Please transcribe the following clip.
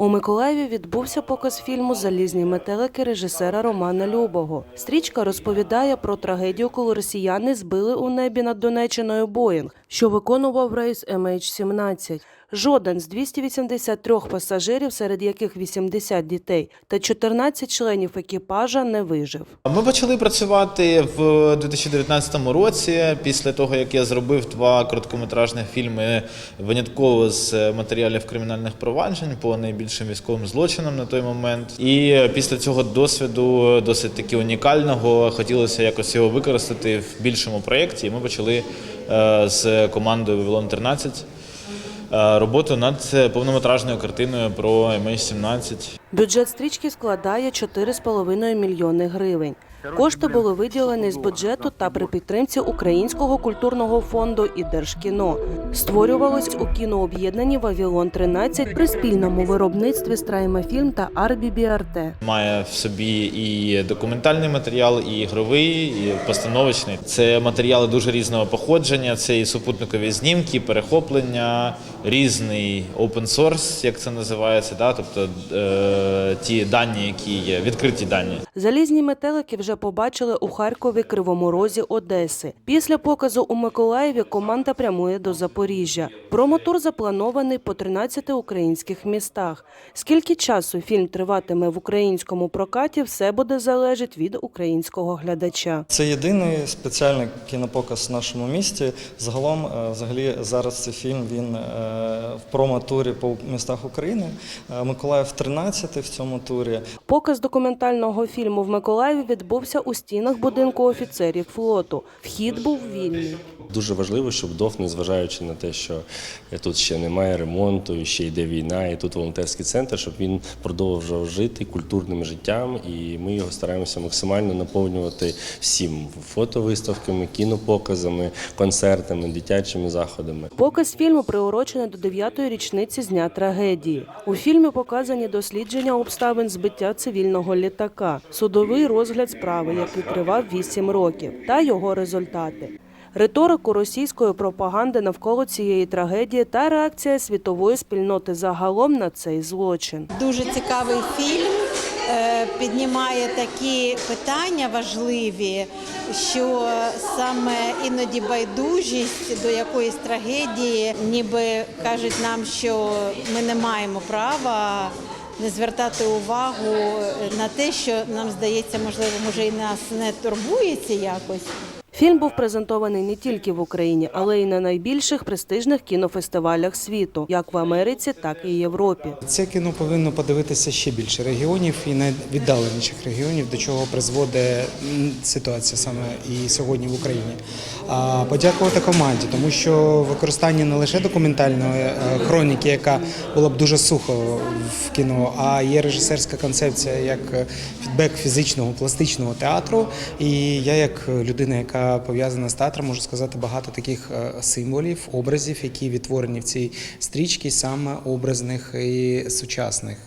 У Миколаєві відбувся показ фільму Залізні метелики режисера Романа Любого. Стрічка розповідає про трагедію, коли росіяни збили у небі над Донеччиною Боїнг, що виконував рейс MH17. Жоден з 283 пасажирів, серед яких 80 дітей та 14 членів екіпажа, не вижив. Ми почали працювати в 2019 році, після того як я зробив два короткометражних фільми винятково з матеріалів кримінальних проваджень по найбільшим військовим злочинам на той момент. І після цього досвіду, досить таки унікального, хотілося якось його використати в більшому проєкті. І ми почали е, з командою Вавилон 13 е, роботу над повнометражною картиною про МС-17. Бюджет стрічки складає 4,5 мільйони гривень. Кошти були виділені з бюджету та при підтримці Українського культурного фонду і Держкіно. Створювалось у кінооб'єднанні Вавілон 13 при спільному виробництві Страймафільм та Арбі Біарте. Має в собі і документальний матеріал, і ігровий, і постановочний. Це матеріали дуже різного походження. Це і супутникові знімки, перехоплення, різний open source, як це називається, да? тобто е, ті дані, які є, відкриті дані. Залізні метелики вже побачили у Харкові, Кривому Розі, Одеси. Після показу у Миколаєві команда прямує до Запоріжжя. Промотур запланований по 13 українських містах. Скільки часу фільм триватиме в українському прокаті, все буде залежить від українського глядача. Це єдиний спеціальний кінопоказ в нашому місті. Загалом, е, взагалі, зараз цей фільм він е, в промо-турі по містах України. Е, Миколаїв 13 в цьому турі. Показ документального фільму в Миколаєві відбувся у стінах будинку офіцерів флоту. Вхід був вільний. Дуже важливо, щоб ДОФ, незважаючи на те, що тут ще немає ремонту, і ще йде війна, і тут волонтерський центр, щоб він продовжував жити культурним життям. І ми його стараємося максимально наповнювати всім фотовиставками, кінопоказами, концертами, дитячими заходами. Показ фільму приурочений до 9-ї річниці з дня трагедії. У фільмі показані дослідження обставин збиття цивільного літака, судовий розгляд справи, який тривав 8 років, та його результати. Риторику російської пропаганди навколо цієї трагедії та реакція світової спільноти загалом на цей злочин. Дуже цікавий фільм. е, Піднімає такі питання важливі, що саме іноді байдужість до якоїсь трагедії, ніби кажуть нам, що ми не маємо права не звертати увагу на те, що нам здається, можливо, може і нас не турбується якось. Фільм був презентований не тільки в Україні, але й на найбільших престижних кінофестивалях світу, як в Америці, так і Європі. Це кіно повинно подивитися ще більше регіонів і найвіддаленіших регіонів, до чого призводить ситуація саме і сьогодні в Україні. А подякувати команді, тому що використання не лише документальної е, хроніки, яка була б дуже сухо в кіно, а є режисерська концепція як фідбек фізичного пластичного театру. І я, як людина, яка пов'язана з театром, можу сказати багато таких е, символів, образів, які відтворені в цій стрічці, саме образних і сучасних.